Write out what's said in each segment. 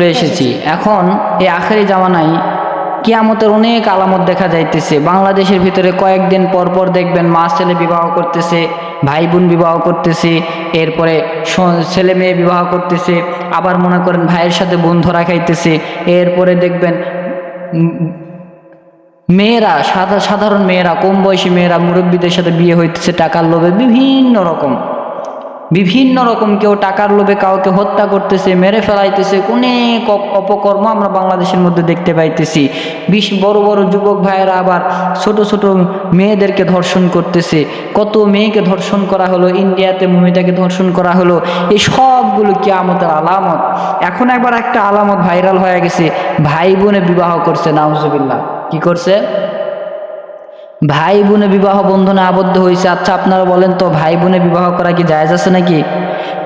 চলে এসেছি। এখন এই আখেরি জামানায় কিয়ামতের অনেক আলামত দেখা যাইতেছে। বাংলাদেশের ভিতরে কয়েকদিন পর পর দেখবেন মা ছেলে বিবাহ করতেছে ভাই বোন বিবাহ করতেছে, এরপরে ছেলে মেয়ে বিবাহ করতেছে, আবার মনে করেন ভাইয়ের সাথে বোন ধরা খাইতেছে, এরপরে দেখবেন মেয়েরা সাধারণ মেয়েরা, কম বয়সী মেয়েরা, মুরব্বীদের সাথে বিয়ে হইতেছে, টাকার লোভে বিভিন্ন রকম। বিভিন্ন রকম কেউ টাকার লোভে কাউকে হত্যা করতেছে, মেরে ফেলাইতেছে, অনেক অপকর্ম আমরা বাংলাদেশের মধ্যে দেখতে পাইতেছি। বিশ বড় বড় যুবক ভাইয়েরা আবার ছোট ছোট মেয়েদেরকে ধর্ষণ করতেছে। কত মেয়েকে ধর্ষণ করা হলো, ইন্ডিয়াতে মমিতাকে ধর্ষণ করা হলো, এই সবগুলো কিয়ামতের আলামত। এখন একবার একটা আলামত ভাইরাল হয়ে গেছে, ভাই বোনে বিবাহ করছে, নাউজুবিল্লাহ। কি করছে? ভাই বোনে বিবাহ বন্ধনে আবদ্ধ হয়েছে। আচ্ছা আপনারা বলেন তো ভাই বোনে বিবাহ করা কি জায়েজ আছে নাকি?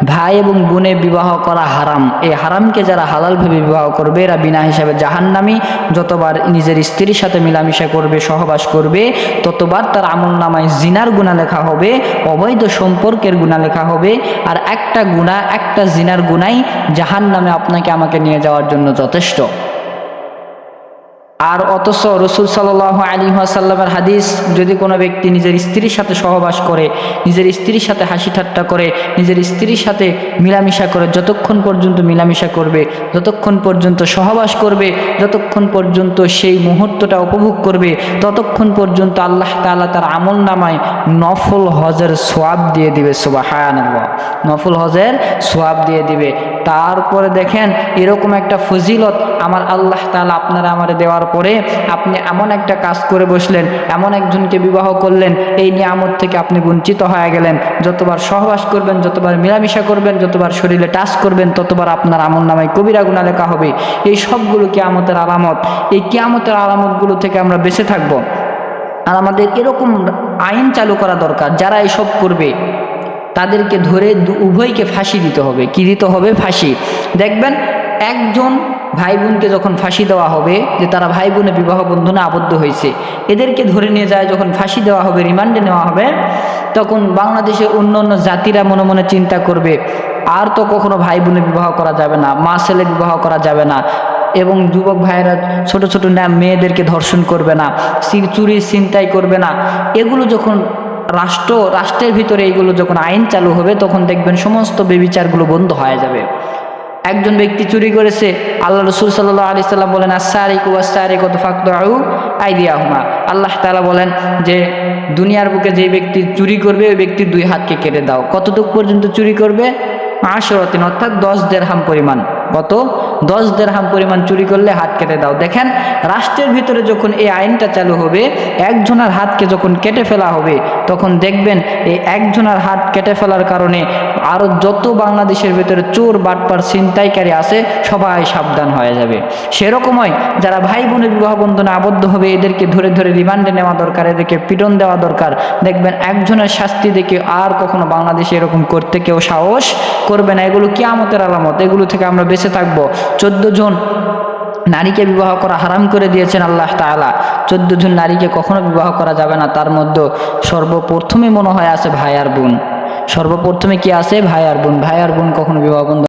ভাই এবং বোনে বিবাহ করা হারাম। এই হারামকে যারা হালাল ভেবে বিবাহ করবে, এরা বিনা হিসাবে জাহান্নামি। যতবার নিজের স্ত্রীর সাথে মিলামিশা করবে, সহবাস করবে, ততবার তার আমল নামায় জিনার গুণা লেখা হবে, অবৈধ সম্পর্কের গুণা লেখা হবে। আর একটা গুণা, একটা জিনার গুণাই জাহান্নামে আপনাকে, আমাকে নিয়ে যাওয়ার জন্য যথেষ্ট। আর অথচ রসুল সাল্লাহ আলী সাল্লামের হাদিস, যদি কোনো ব্যক্তি নিজের স্ত্রীর সাথে সহবাস করে, নিজের স্ত্রীর সাথে হাসি ঠাট্টা করে, নিজের স্ত্রীর সাথে মিলামিশা করে, যতক্ষণ পর্যন্ত মিলামিশা করবে, যতক্ষণ পর্যন্ত সহবাস করবে, যতক্ষণ পর্যন্ত সেই মুহূর্তটা উপভোগ করবে, ততক্ষণ পর্যন্ত আল্লাহ তাআলা তার আমল নামায় নফল হজের সোয়াব দিয়ে দিবে সুবাহান নফল হজের সোয়াব দিয়ে দিবে। তারপরে দেখেন এরকম একটা ফজিলত আমার আল্লাহ তালা আপনারা আমারে দেওয়ার পরে আপনি এমন একটা কাজ করে বসলেন, এমন একজনকে বিবাহ করলেন, এই নিয়ামত থেকে আপনি বঞ্চিত হয়ে গেলেন। যতবার সহবাস করবেন, যতবার মিলামিশা করবেন, যতবার শরীরে টাচ করবেন, ততবার আপনার আমল নামায় কবিরা গুণা লেখা হবে। এই সবগুলো কিয়ামতের আলামত, এই কিয়ামতের আলামতগুলো থেকে আমরা বেঁচে থাকব। আর আমাদের এরকম আইন চালু করা দরকার, যারা এসব করবে। তাদেরকে ধরে উভয়কে ফাঁসি দিতে হবে। কি দিতে হবে? ফাঁসি। দেখবেন, একজন ভাই বোনকে যখন ফাঁসি দেওয়া হবে, যে তারা ভাই বোনে বিবাহ বন্ধনে আবদ্ধ হয়েছে, এদেরকে ধরে নিয়ে যায়, যখন ফাঁসি দেওয়া হবে, রিমান্ডে নেওয়া হবে, তখন বাংলাদেশের অন্য অন্য জাতিরা মনে মনে চিন্তা করবে, আর তো কখনো ভাই বোনে বিবাহ করা যাবে না, মা ছেলে বিবাহ করা যাবে না, এবং যুবক ভাইয়েরা ছোট ছোট মেয়েদেরকে ধর্ষণ করবে না চুরি ছিনতাই করবে না। এগুলো যখন রাষ্ট্র, রাষ্ট্রের ভিতরে এইগুলো যখন আইন চালু হবে, তখন দেখবেন সমস্ত বেবিচারগুলো বন্ধ হয়ে যাবে। একজন ব্যক্তি চুরি করেছে, আল্লাহ রসুল সাল্লাহ আলি সাল্লাম বলেন আসারিক আসারিক কত ফাকত আউ আইদিয়া হুমা আল্লাহ তালা বলেন যে, দুনিয়ার বুকে যে ব্যক্তি চুরি করবে, ওই ব্যক্তির দুই হাতকে কেটে দাও। কতটুক পর্যন্ত চুরি করবে? আশরতিন অর্থাৎ দশ দেড়হাম পরিমাণ। কত? দশ দেড়হাম পরিমাণ চুরি করলে হাত কেটে দাও। দেখেন, রাষ্ট্রের ভিতরে যখন এই আইনটা চালু হবে, একজনের হাতকে যখন কেটে ফেলা হবে, তখন দেখবেন এই একজনের হাত কেটে ফেলার কারণে আরও যত বাংলাদেশের ভিতরে চোর, বাটপার, ছিনতাইকারী আছে, সবাই সাবধান হয়ে যাবে। সেরকমই যারা ভাই বোনের বিবাহ বন্ধনে আবদ্ধ হবে, এদেরকে ধরে ধরে রিমান্ডে নেওয়া দরকার, এদেরকে পিটন দেওয়া দরকার। দেখবেন, একজনের শাস্তি দেখে আর কখনো বাংলাদেশে এরকম করতে কেউ সাহস করবে না। এগুলো কেয়ামতের আলামত, এগুলো থেকে আমরা বেঁচে থাকব। চোদ্দ জন নারীকে বিবাহ করা হারাম করে দিয়েছেন আল্লাহ তালা চোদ্দ জন নারীকে কখনো বিবাহ করা যাবে না। তার মধ্যে সর্বপ্রথমে মনে হয় আছে ভাই আর বোন। সর্বপ্রথমে কি আছে? ভাই আর বোন। ভাই আর বোন কখনো বিবাহ বন্ধ